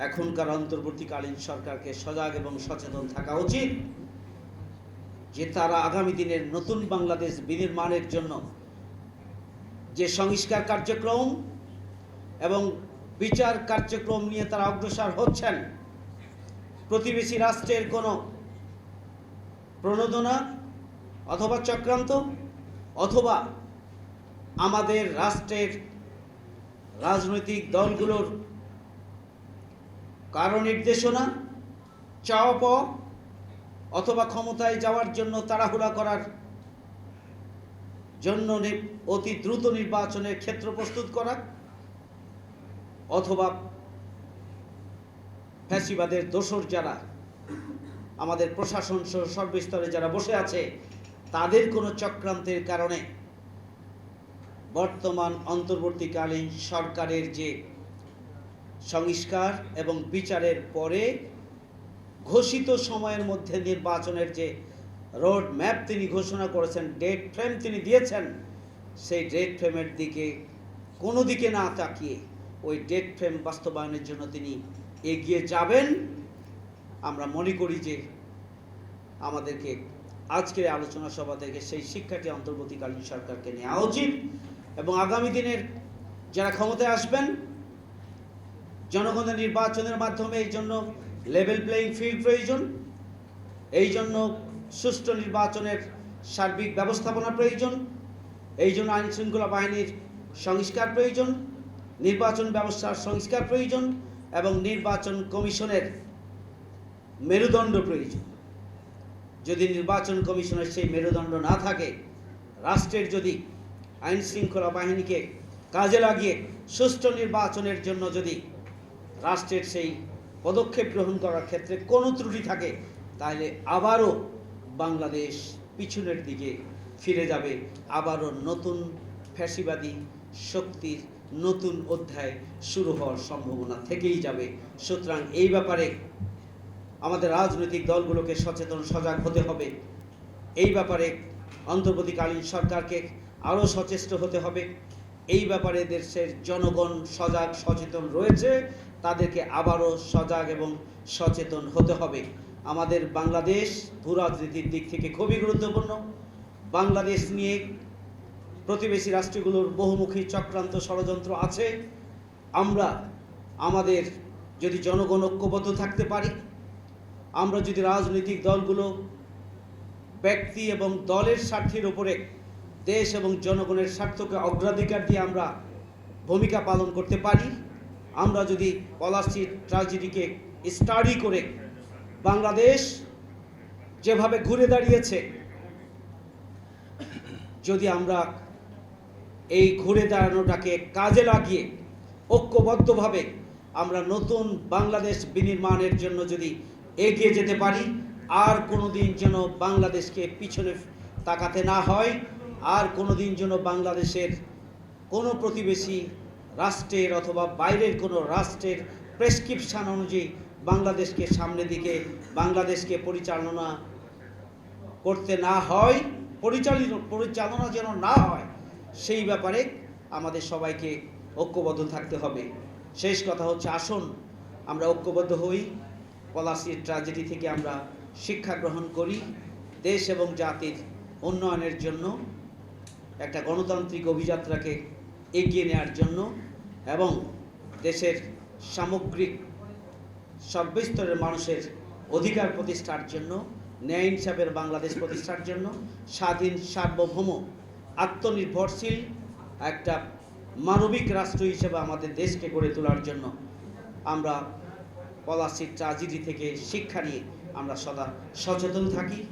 এখনকার অন্তর্বর্তীকালীন সরকারকে সজাগ এবং সচেতন থাকা উচিত যে তারা আগামী দিনের নতুন বাংলাদেশ বিনির্মাণের জন্য যে সংস্কার কার্যক্রম এবং বিচার কার্যক্রম নিয়ে তারা অগ্রসর হচ্ছেন, প্রতিবেশী রাষ্ট্রের কোনো প্রণোদনা অথবা চক্রান্ত অথবা আমাদের রাষ্ট্রের রাজনৈতিক দলগুলোর কারণ নির্দেশনা, চাওয়া পাওয়া, অথবা ক্ষমতায় যাওয়ার জন্য তাড়াহুড়া করার জন্য অতি দ্রুত নির্বাচনের ক্ষেত্র প্রস্তুত করা, অথবা ফ্যাসিবাদের দোসর যারা, আমাদের প্রশাসন সহ সর্বস্তরে যারা বসে আছে, তাদের কোনো চক্রান্তের কারণে বর্তমান অন্তর্বর্তীকালীন সরকারের যে সংস্কার এবং বিচারের পরে ঘোষিত সময়ের মধ্যে নির্বাচনের যে রোড ম্যাপ তিনি ঘোষণা করেছেন ডেট ফ্রেম তিনি দিয়েছেন, সেই ডেট ফ্রেমের দিকে কোনো দিকে না তাকিয়ে ওই ডেট ফ্রেম বাস্তবায়নের জন্য তিনি এগিয়ে যাবেন। আমরা মনে করি যে আমাদেরকে আজকের আলোচনা সভা থেকে সেই শিক্ষাটি অন্তর্বর্তীকালীন সরকারকে নেওয়া উচিত এবং আগামী দিনের যারা ক্ষমতায় আসবেন জনগণের নির্বাচনের মাধ্যমে এই জন্য লেভেল প্লেয়িং ফিল্ড প্রয়োজন, এই জন্য সুষ্ঠু নির্বাচনের সার্বিক ব্যবস্থাপনা প্রয়োজন, এই জন্য আইন শৃঙ্খলা বাহিনীর সংস্কার প্রয়োজন, নির্বাচন ব্যবস্থার সংস্কার প্রয়োজন এবং নির্বাচন কমিশনের মেরুদণ্ড প্রয়োজন। যদি নির্বাচন কমিশনের সেই মেরুদণ্ড না থাকে, রাষ্ট্রের যদি আইন শৃঙ্খলা বাহিনীকে কাজে লাগিয়ে সুষ্ঠু নির্বাচনের জন্য যদি রাষ্ট্রের সেই পদক্ষেপ গ্রহণ করার ক্ষেত্রে কোনো ত্রুটি থাকে, তাহলে আবারও বাংলাদেশ পিছনের দিকে ফিরে যাবে। আবারও নতুন ফ্যাসিবাদী শক্তির নতুন অধ্যায় শুরু হওয়ার সম্ভাবনা থেকেই যাবে। সুতরাং এই ব্যাপারে আমাদের রাজনৈতিক দলগুলোকে সচেতন, সজাগ হতে হবে। এই ব্যাপারে অন্তর্বর্তীকালীন সরকারকে আরও সচেষ্ট হতে হবে। এই ব্যাপারে দেশের জনগণ সজাগ, সচেতন রয়েছে। তাদেরকে আবারও সজাগ এবং সচেতন হতে হবে। আমাদের বাংলাদেশ ভূ রাজনীতির দিক থেকে খুবই গুরুত্বপূর্ণ। বাংলাদেশ নিয়ে প্রতিবেশী রাষ্ট্রগুলোর বহুমুখী চক্রান্ত ষড়যন্ত্র আছে। আমরা, আমাদের যদি জনগণ ঐক্যবদ্ধ থাকতে পারি, আমরা যদি রাজনৈতিক দলগুলো, ব্যক্তি এবং দলের স্বার্থের উপরে দেশ এবং জনগণের স্বার্থকে অগ্রাধিকার দিয়ে আমরা ভূমিকা পালন করতে পারি। আমরা যদি পলাশি ট্রাজেডিকে স্টাডি করে বাংলাদেশ যেভাবে ঘুরে দাঁড়িয়েছে, যদি আমরা এই ঘুরে দাঁড়ানোটাকে কাজে লাগিয়ে ঐক্যবদ্ধভাবে আমরা নতুন বাংলাদেশ বিনির্মাণের জন্য যদি এগিয়ে যেতে পারি, আর কোনো দিন যেন বাংলাদেশকে পিছনে তাকাতে না হয় আর কোনো দিন যেন বাংলাদেশের কোনো প্রতিবেশী রাষ্ট্রের অথবা বাইরের কোনো রাষ্ট্রের প্রেসক্রিপশান অনুযায়ী বাংলাদেশকে সামনের দিকে, বাংলাদেশকে পরিচালনা করতে না হয় পরিচালিত পরিচালনা যেন না হয়, সেই ব্যাপারে আমাদের সবাইকে ঐক্যবদ্ধ থাকতে হবে। শেষ কথা হচ্ছে আসুন, আমরা ঐক্যবদ্ধ হই। পলাশির ট্র্যাজেডি থেকে আমরা শিক্ষা গ্রহণ করি। দেশ এবং জাতির উন্নয়নের জন্য একটা গণতান্ত্রিক অভিযাত্রাকে এগিয়ে নেওয়ার জন্য এবং দেশের সামগ্রিক সর্বস্তরের মানুষের অধিকার প্রতিষ্ঠার জন্য, ন্যায় ইনসাফের বাংলাদেশ প্রতিষ্ঠার জন্য, স্বাধীন সার্বভৌম, আত্মনির্ভরশীল একটা মানবিক রাষ্ট্র হিসেবে আমাদের দেশকে গড়ে তোলার জন্য আমরা পলাশির ট্রাজেডি থেকে শিক্ষা নিয়ে আমরা সদা সচেতন থাকি।